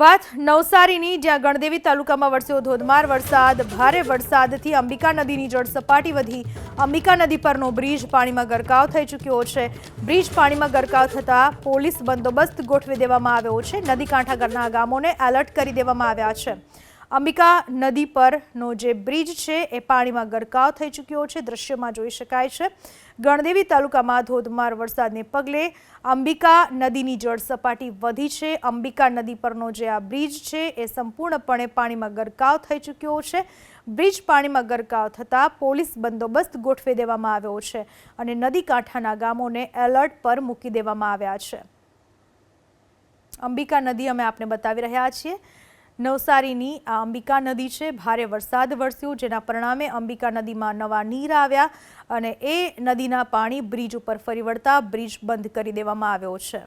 વાત નવસારીની, જ્યાં ગણદેવી તાલુકામાં વરસ્યો ધોધમાર વરસાદ, ભારે વરસાદથી અંબિકા નદીની જળ સપાટી વધી. અંબિકા નદી પરનો બ્રિજ પાણીમાં ગરકાવ થઈ ચૂક્યો છે. બ્રિજ પાણીમાં ગરકાવ થતાં પોલીસ બંદોબસ્ત ગોઠવી દેવામાં આવ્યો છે. નદી કાંઠા ગરના ગામોને એલર્ટ કરી દેવામાં આવ્યા છે. અંબિકા નદી પરનો જે બ્રિજ છે, એ પાણીમાં ગરકાવ થઈ ચૂક્યો છે. દ્રશ્યમાં જોઈ શકાય છે, ગણદેવી તાલુકામાં ધોધમાર વરસાદને પગલે અંબિકા નદીની જળ સપાટી વધી છે. અંબિકા નદી પરનો જે આ બ્રિજ છે, એ સંપૂર્ણપણે પાણીમાં ગરકાવ થઈ ચૂક્યો છે. બ્રિજ પાણીમાં ગરકાવ થતાં પોલીસ બંદોબસ્ત ગોઠવી દેવામાં આવ્યો છે અને નદી કાંઠાના ગામોને એલર્ટ પર મૂકી દેવામાં આવ્યા છે. અંબિકા નદી અમે આપને બતાવી રહ્યા છીએ. નવસારીની આ અંબિકા નદી છે. ભારે વરસાદ વરસ્યો, જેના પરિણામે અંબિકા નદીમાં નવા નીર આવ્યા અને એ નદીના પાણી બ્રિજ ઉપર ફરી વળતા બ્રિજ બંધ કરી દેવામાં આવ્યો છે.